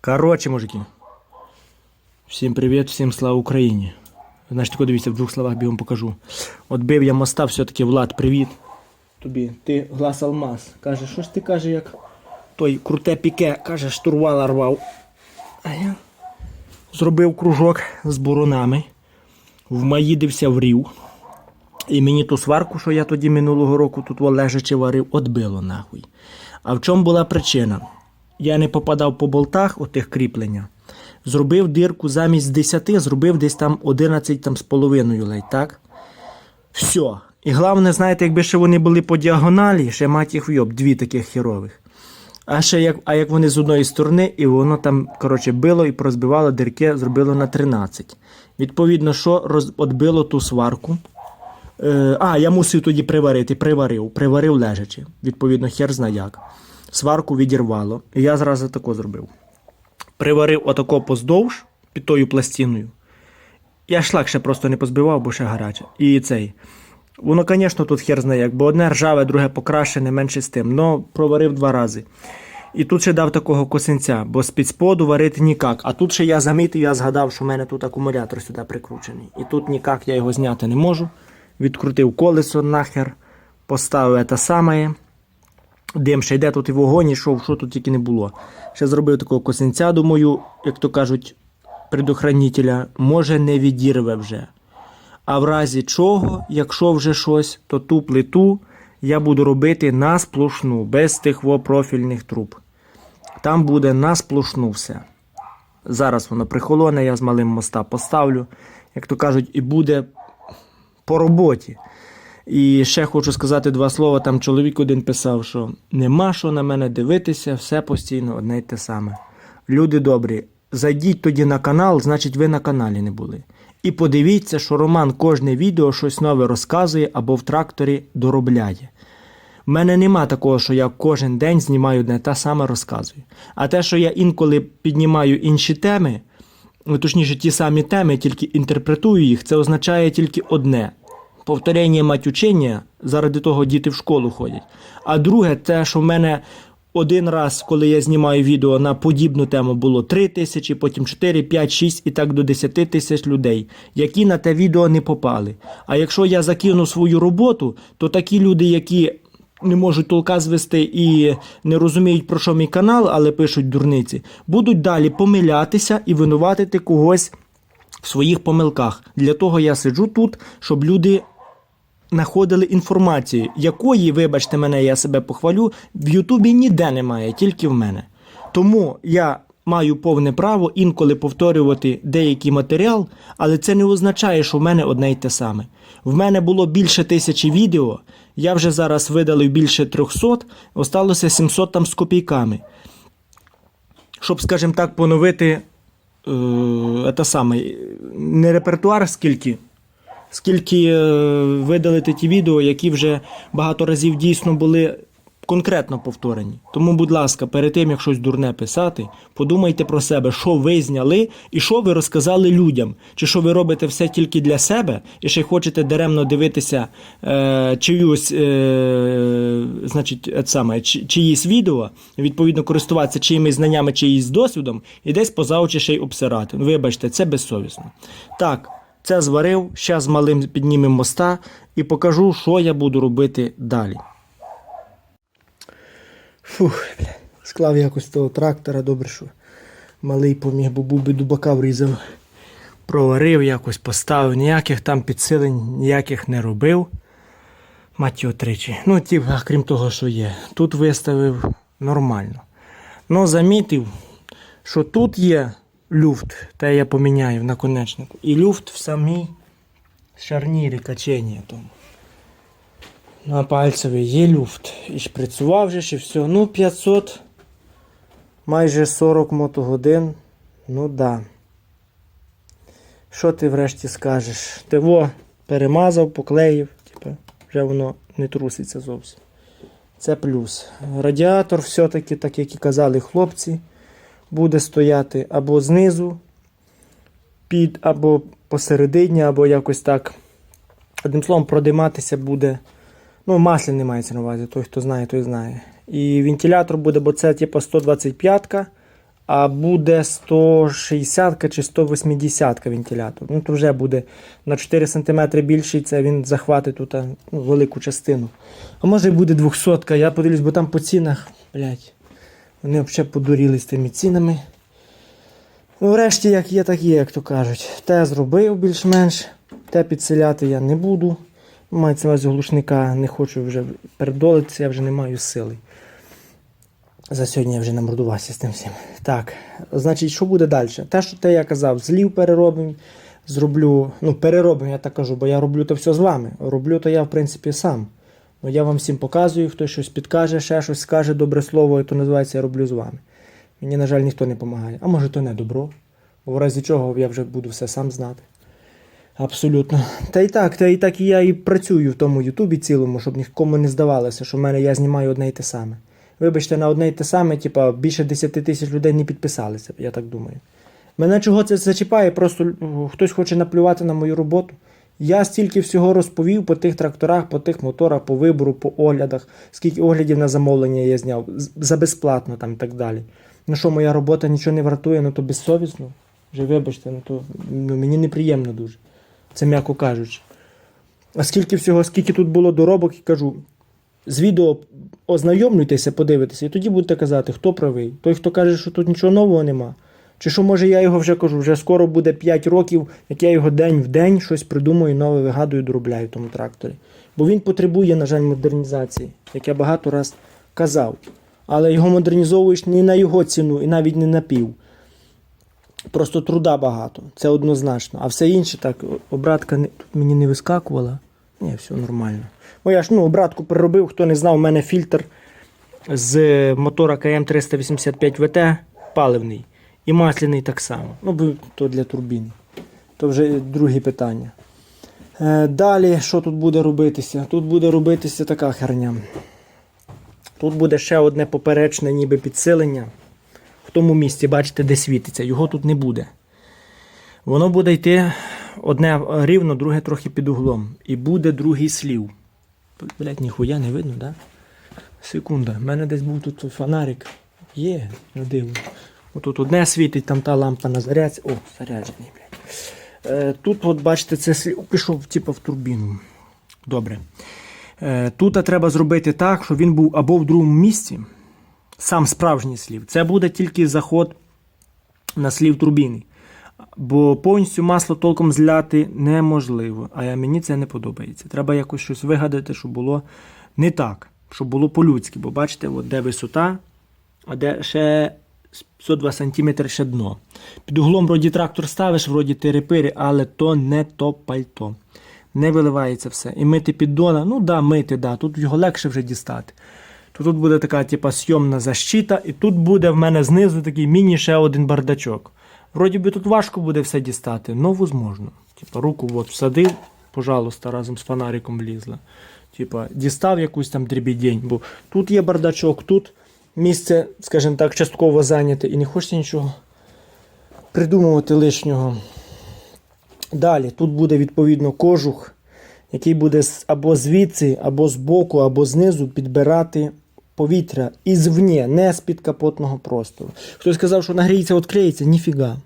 Коротше, мужики. Всім привіт, всім слава Україні. Значить, тако дивіться, в двох словах бігом покажу. От бив я моста, все-таки Влад, привіт. Тобі, ти глас алмаз. Каже, що ж ти каже, як той круте піке, каже, штурвала рвав. А я зробив кружок з буронами, вмаїдився в рів. І мені ту сварку, що я тоді минулого року тут лежачи варив, отбило нахуй. А в чому була причина? Я не попадав по болтах отих кріплення. Зробив дирку замість 10, зробив десь там 11 там, з половиною ледь, так? Все. І головне, знаєте, якби ще вони були по діагоналі, ще мать їх вйоб, дві таких херових. А ще як, а як вони з одної сторони, і воно там, коротше, било і порозбивало дирки, зробило на 13. Відповідно, що роз, отбило ту сварку. Е, а, я мусив тоді приварити, приварив, приварив лежачи. Відповідно, хер зна як. Сварку відірвало. І я зразу тако зробив. Приварив отако поздовж під тою пластиною. Я шлак ще просто не позбивав, бо ще гаряче. І цей. Воно, звісно, тут хер знає бо одне ржаве, друге покрашене, менше з тим. Но проварив два рази. І тут ще дав такого косинця, бо з під споду варити ніяк. А тут ще я замітив, я згадав, що в мене тут акумулятор сюди прикручений. І тут ніяк я його зняти не можу. Відкрутив колесо нахер, поставив те саме. Дим ще йде, тут і вогонь йшов, що тут тільки не було. Ще зробив такого косинця, думаю, як то кажуть, предохранителя, може не відірве вже. А в разі чого, якщо вже щось, то ту плиту я буду робити на сплошну, без тих профільних труб. Там буде на сплошну все. Зараз воно прихолоне, я з малим моста поставлю. Як то кажуть, і буде по роботі. І ще хочу сказати два слова. Там чоловік один писав, що нема що на мене дивитися, все постійно одне й те саме. Люди добрі, зайдіть тоді на канал, значить ви на каналі не були. І подивіться, що Роман кожне відео щось нове розказує або в тракторі доробляє. В мене нема такого, що я кожен день знімаю одне та саме розказую. А те, що я інколи піднімаю інші теми, ну, точніше, ті самі теми, тільки інтерпретую їх, це означає тільки одне: повторення мать учення, заради того діти в школу ходять. А друге, те, що в мене один раз, коли я знімаю відео на подібну тему, було 3 тисячі, потім 4, 5, 6 і так до 10 тисяч людей, які на те відео не попали. А якщо я закину свою роботу, то такі люди, які не можуть толка звести і не розуміють, про що мій канал, але пишуть дурниці, будуть далі помилятися і винуватити когось в своїх помилках. Для того я сиджу тут, щоб люди знаходили інформацію, якої, вибачте мене, я себе похвалю, в Ютубі ніде немає, тільки в мене. Тому я маю повне право інколи повторювати деякий матеріал, але це не означає, що в мене одне й те саме. В мене було більше тисячі відео, я вже зараз видалив більше 300, осталося 700 там з копійками. Щоб, скажімо так, поновити е, те саме, не репертуар скільки, скільки е, видалити ті відео, які вже багато разів дійсно були конкретно повторені. Тому, будь ласка, перед тим, як щось дурне писати, подумайте про себе, що ви зняли і що ви розказали людям. Чи що ви робите все тільки для себе, і ще хочете даремно дивитися е, чиюсь, е, значить, е, саме, чи, чиїсь відео, відповідно користуватися чиїмись знаннями, чиїсь досвідом, і десь поза очі ще й обсирати. Вибачте, це безсовісно. Так. Це зварив, зараз з малим піднімемо моста і покажу, що я буду робити далі. Фух, бля. Склав якось того трактора, добре, що малий поміг, бо був би дубака врізав. Проварив, якось поставив, ніяких там підсилень, ніяких не робив. Мать його тричі. Ну, ті, крім того, що є. Тут виставив нормально. Ну, замітив, що тут є люфт, те я поміняю в наконечнику. І люфт в самій шарнірі качення тому. На пальцевий є люфт. І шприцював же, і все. Ну, 500, майже 40 мотогодин. Ну да. Що ти врешті скажеш? Ти во перемазав, поклеїв, типу, вже воно не труситься зовсім. Це плюс. Радіатор все-таки, так як і казали хлопці, буде стояти або знизу, під, або посередині, або якось так. Одним словом, продиматися буде. Ну, масляний мається на увазі, той, хто знає, той знає. І вентилятор буде, бо це типу 125-ка, а буде 160 чи 180 вентилятор. Ну, то вже буде на 4 см більший, це він захватить тут ну, велику частину. А може і буде 200 я подивлюсь, бо там по цінах, блядь, вони взагалі подуріли з тими цінами. Ну, врешті, як є, так є, як то кажуть. Те зробив більш-менш, те підселяти я не буду. Мається увазі глушника, не хочу вже передолитися, я вже не маю сили. За сьогодні я вже намордувався з тим всім. Так, значить, що буде далі? Те, що те я казав, злів переробимо, зроблю, ну, переробимо, я так кажу, бо я роблю то все з вами. Роблю то я, в принципі, сам. Ну, я вам всім показую, хтось щось підкаже, ще щось скаже, добре слово, і то називається я роблю з вами. Мені, на жаль, ніхто не допомагає. А може, то не добро. Бо в разі чого я вже буду все сам знати. Абсолютно. Та і так, та і так і я і працюю в тому Ютубі цілому, щоб нікому не здавалося, що в мене я знімаю одне й те саме. Вибачте, на одне й те саме, типа, більше 10 тисяч людей не підписалися, я так думаю. Мене чого це зачіпає, просто хтось хоче наплювати на мою роботу. Я стільки всього розповів по тих тракторах, по тих моторах, по вибору, по оглядах, скільки оглядів на замовлення я зняв, за безплатно там і так далі. Ну що, моя робота нічого не вартує, ну то безсовісно. Вже вибачте, ну то ну, мені неприємно дуже. Це м'яко кажучи. А скільки всього, скільки тут було доробок, і кажу, з відео ознайомлюйтеся, подивитеся, і тоді будете казати, хто правий. Той, хто каже, що тут нічого нового нема. Чи що, може, я його вже кажу, вже скоро буде 5 років, як я його день в день щось придумую, нове вигадую, доробляю в тому тракторі. Бо він потребує, на жаль, модернізації, як я багато раз казав. Але його модернізовуєш не на його ціну і навіть не на пів. Просто труда багато, це однозначно. А все інше так, обратка не, тут мені не вискакувала. Ні, все нормально. Бо я ж ну, обратку переробив, хто не знав, у мене фільтр з мотора КМ385 ВТ паливний. І масляний так само. Ну, то для турбіни. То вже друге питання. Е, далі, що тут буде робитися? Тут буде робитися така херня. Тут буде ще одне поперечне ніби підсилення. В тому місці, бачите, де світиться. Його тут не буде. Воно буде йти одне рівно, друге трохи під углом. І буде другий слів. Блять, ніхуя не видно, да? Секунда, в мене десь був тут фонарик. Є, не дивно. Отут одне світить, там та лампа на зарядці. О, заряджений, блядь. Е, тут, от бачите, це пішов типу, в турбіну. Добре. Е, тут треба зробити так, щоб він був або в другому місці, сам справжній слів. Це буде тільки заход на слів турбіни. Бо повністю масло толком зляти неможливо. А мені це не подобається. Треба якось щось вигадати, щоб було не так, щоб було по-людськи. Бо бачите, от де висота, а де ще 102 см ще дно. Під углом вроді трактор ставиш, вроді тири-пири, але то не то пальто. Не виливається все. І мити піддона, ну да, мити, да, тут його легше вже дістати. То тут буде така, типа, сйомна защита, і тут буде в мене знизу такий міні ще один бардачок. Вроді би тут важко буде все дістати, но возможно. Типа, руку от всадив, пожалуйста, разом з фонариком влізла. Типа, дістав якусь там дрібідень, бо тут є бардачок, тут місце, скажімо так, частково зайняте і не хочеться нічого придумувати лишнього. Далі тут буде відповідно кожух, який буде або звідси, або збоку, або знизу підбирати повітря ізвні, не з під капотного простору. Хтось сказав, що нагріється, відкриється, ніфіга.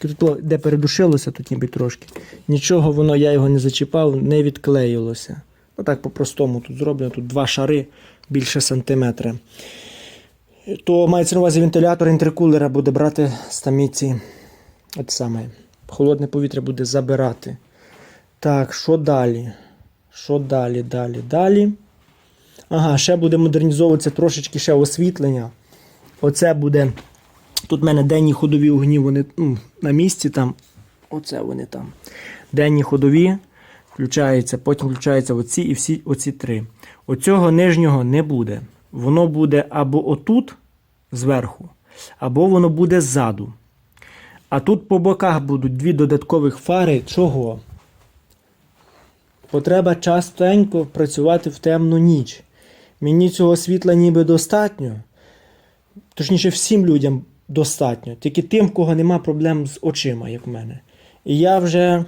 Тільки тут, де передушилося, тут ніби трошки. Нічого воно, я його не зачіпав, не відклеїлося. Ну так по-простому тут зроблено, тут два шари більше сантиметра. То мається на увазі вентилятор інтеркулера буде брати самі от саме. Холодне повітря буде забирати. Так, що далі? Що далі, далі, далі? Ага, ще буде модернізовуватися трошечки ще освітлення. Оце буде. Тут в мене денні ходові огні, вони ну, на місці там. Оце вони там. Денні ходові включаються, потім включаються оці і всі оці три. Оцього нижнього не буде. Воно буде або отут зверху, або воно буде ззаду. А тут по боках будуть дві додаткових фари. Чого? Потреба частенько працювати в темну ніч. Мені цього світла ніби достатньо. Точніше, всім людям достатньо. Тільки тим, в кого нема проблем з очима, як в мене. І я вже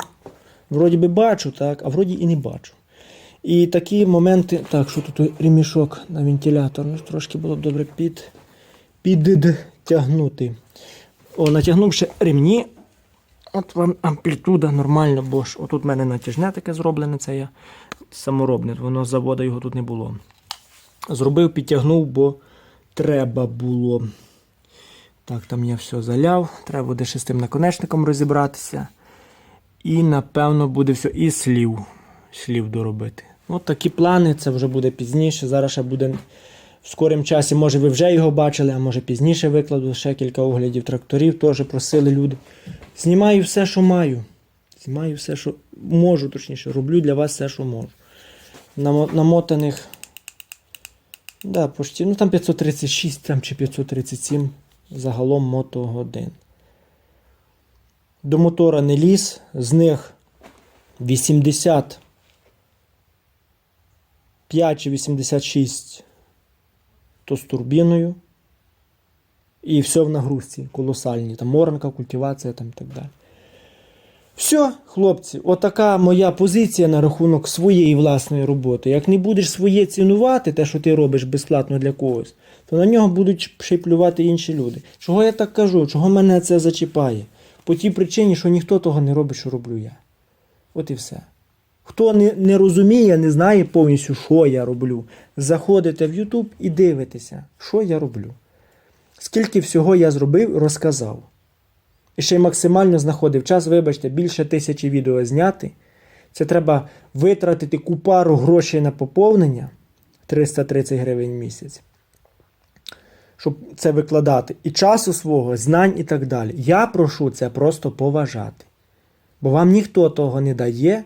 вроді би бачу, так, а вроді і не бачу. І такі моменти. Так, що тут ремішок на вентилятор? Ну, трошки було б добре під, підтягнути. О, натягнувши ремні, от вам амплітуда нормально, бо ж отут в мене натяжне таке зроблене, це я саморобне, воно з заводу його тут не було. Зробив, підтягнув, бо треба було. Так, там я все заляв. Треба буде ще з тим наконечником розібратися. І, напевно, буде все. І слів. Слів доробити. От такі плани, це вже буде пізніше. Зараз ще буде в скорім часі, може, ви вже його бачили, а може пізніше викладу ще кілька оглядів тракторів, теж просили люди. Знімаю все, що маю. Знімаю все, що можу, точніше, роблю для вас все, що можу. Намотаних. Да, почти, ну там 536 там, чи 537 загалом мотогодин. До мотора не ліз, з них 85 чи 86 то з турбіною. І все в нагрузці колосальні. Там моранка, культивація там і так далі. Все, хлопці, отака моя позиція на рахунок своєї власної роботи. Як не будеш своє цінувати, те, що ти робиш безплатно для когось, то на нього будуть ще й плювати інші люди. Чого я так кажу? Чого мене це зачіпає? По тій причині, що ніхто того не робить, що роблю я. От і все. Хто не, не розуміє, не знає повністю, що я роблю, заходите в YouTube і дивитеся, що я роблю. Скільки всього я зробив, розказав. І ще й максимально знаходив час, вибачте, більше тисячі відео зняти. Це треба витратити купару грошей на поповнення 330 гривень в місяць. Щоб це викладати. І часу свого, знань і так далі. Я прошу це просто поважати. Бо вам ніхто того не дає,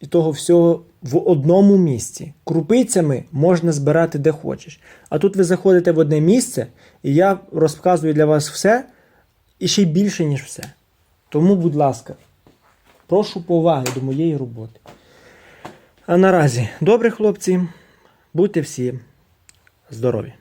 і того всього в одному місці. Крупицями можна збирати де хочеш. А тут ви заходите в одне місце, і я розказую для вас все і ще й більше, ніж все. Тому, будь ласка, прошу поваги до моєї роботи. А наразі, добре, хлопці, будьте всі здорові!